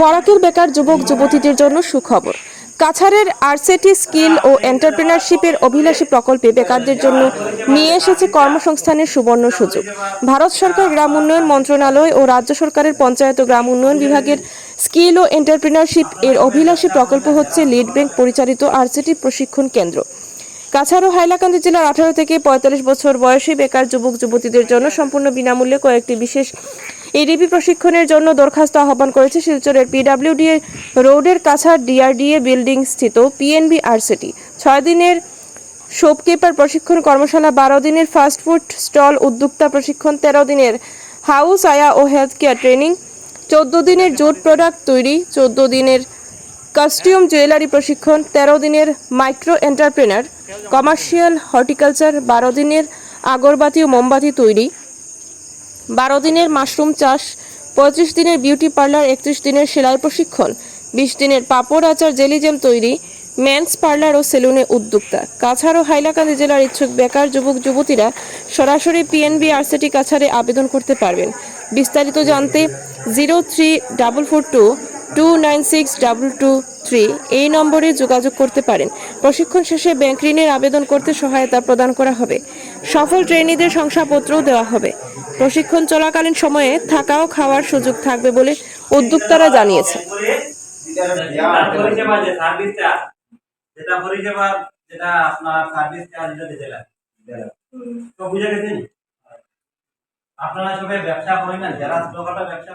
বরাকের বেকার যুবক, যুবতীদের জন্য সুখবর। কাছাড়ের আরসেটি স্কিল ও এন্টারপ্রেনারশিপের অভিলাষী প্রকল্পে বেকারদের জন্য নিয়ে এসেছে কর্মসংস্থানের সুবর্ণ সুযোগ। ভারত সরকার গ্রাম উন্নয়ন মন্ত্রণালয় ও রাজ্য সরকারের পঞ্চায়েত ও গ্রাম উন্নয়ন বিভাগের স্কিল ও এন্টারপ্রেনারশিপ এর অভিলাষী প্রকল্প হচ্ছে লিড ব্যাংক পরিচালিত আরসেটি প্রশিক্ষণ কেন্দ্র। কাছাড় ও হাইলাকান্দি জেলার আঠারো থেকে পঁয়তাল্লিশ বছর বয়সী বেকার যুবক, যুবতীদের জন্য সম্পূর্ণ বিনামূল্যে কয়েকটি বিশেষ এডিপি প্রশিক্ষণের জন্য দরখাস্ত আহ্বান করেছে শিলচরের পিডাব্লিউডি রোডের কাছাড় ডিআরডিএ বিল্ডিং স্থিত পিএনবি আরসিটি। ছয় দিনের শোপকিপার প্রশিক্ষণ কর্মশালা, বারো দিনের ফাস্টফুড স্টল উদ্যোক্তা প্রশিক্ষণ, তেরো দিনের হাউস আয়া ও হেলথ কেয়ার ট্রেনিং, চোদ্দ দিনের জুট প্রোডাক্ট তৈরি, চোদ্দ দিনের কাস্টিউম জুয়েলারি প্রশিক্ষণ, তেরো দিনের মাইক্রো এন্টারপ্রেনার, কমার্শিয়াল হর্টিকালচার, বারো দিনের আগরবাতি ও মোমবাতি তৈরি বারো দিনের মাশরুম চাষ, পঁয়ত্রিশ দিনের বিউটি পার্লার, একত্রিশ দিনের সেলাই প্রশিক্ষণ, বিশ দিনের পাপড় আচার জেলি জ্যাম তৈরি, মেন্স পার্লার ও সেলুনে উদ্যোক্তা। কাছাড় ও হাইলাকান্দি জেলার ইচ্ছুক বেকার যুবক, যুবতীরা সরাসরি পিএনবি আরসিটি কাছাড়ে আবেদন করতে পারবেন। বিস্তারিত জানতে zero three double four two two nine six double two three এই নম্বরে যোগাযোগ করতে পারেন। প্রশিক্ষণ শেষে ব্যাংক ঋণের আবেদন করতে সহায়তা প্রদান করা হবে। সফল ট্রেনিদের শংসাপত্রও দেওয়া হবে। প্রশিক্ষণ চলাকালীন সময়ে থাকা ও খাওয়ার সুযোগ থাকবে বলে উদ্যোক্তারা জানিয়েছে আপনার সবাই ব্যবসা করেন না যারা ব্যবসা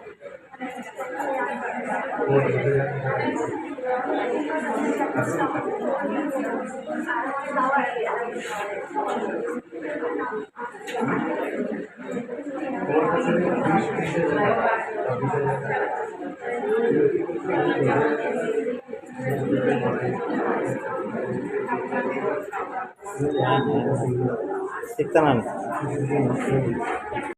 শিখতে না